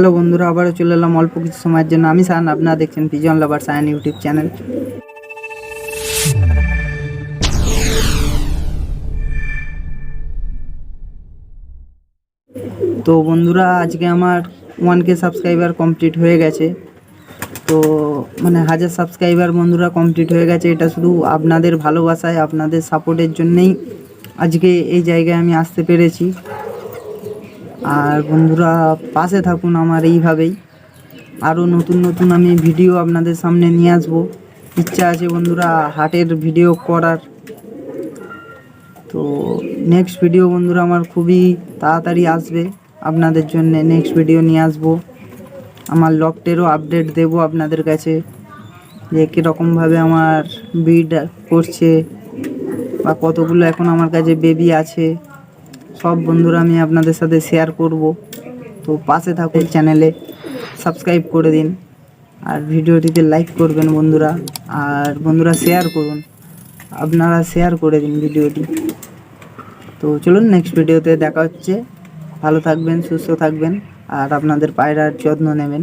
Hello বন্ধুরা, আবারও চলে এলাম অল্প কিছু সময়ের জন্য। আমি সায়ন, আপনারা দেখছেন pigeon lover Sayan YouTube channel তো বন্ধুরা, আজকে আমার ওয়ান কে সাবস্ক্রাইবার কমপ্লিট হয়ে গেছে। তো মানে হাজার সাবস্ক্রাইবার বন্ধুরা কমপ্লিট হয়ে গেছে। এটা শুধু আপনাদের ভালোবাসায়, আপনাদের সাপোর্টের জন্যেই আজকে এই জায়গায় আমি আসতে পেরেছি। আর বন্ধুরা পাশে থাকুন আমার এইভাবেই। আরও নতুন নতুন আমি ভিডিও আপনাদের সামনে নিয়ে আসব। ইচ্ছা আছে বন্ধুরা হাটের ভিডিও করার। তো নেক্সট ভিডিও বন্ধুরা আমার খুবই তাড়াতাড়ি আসবে। আপনাদের জন্য নেক্সট ভিডিও নিয়ে আসব। আমার লকটেরও আপডেট দেবো আপনাদের কাছে। যে কীরকমভাবে আমার বিড করছে বা কতগুলো এখন আমার কাছে বেবি আছে। সব বন্ধুরা আমি আপনাদের সাথে শেয়ার করব। তো পাশে থাকুন চ্যানেলে সাবস্ক্রাইব করে দিন। আর ভিডিওটিতে লাইক করবেন বন্ধুরা। আর বন্ধুরা শেয়ার করুন। আপনারা শেয়ার করে দিন ভিডিওটি। তো চলুন নেক্সট ভিডিওতে দেখা হচ্ছে। ভালো থাকবেন, সুস্থ থাকবেন। আর আপনাদের পায়রার যত্ন নেবেন।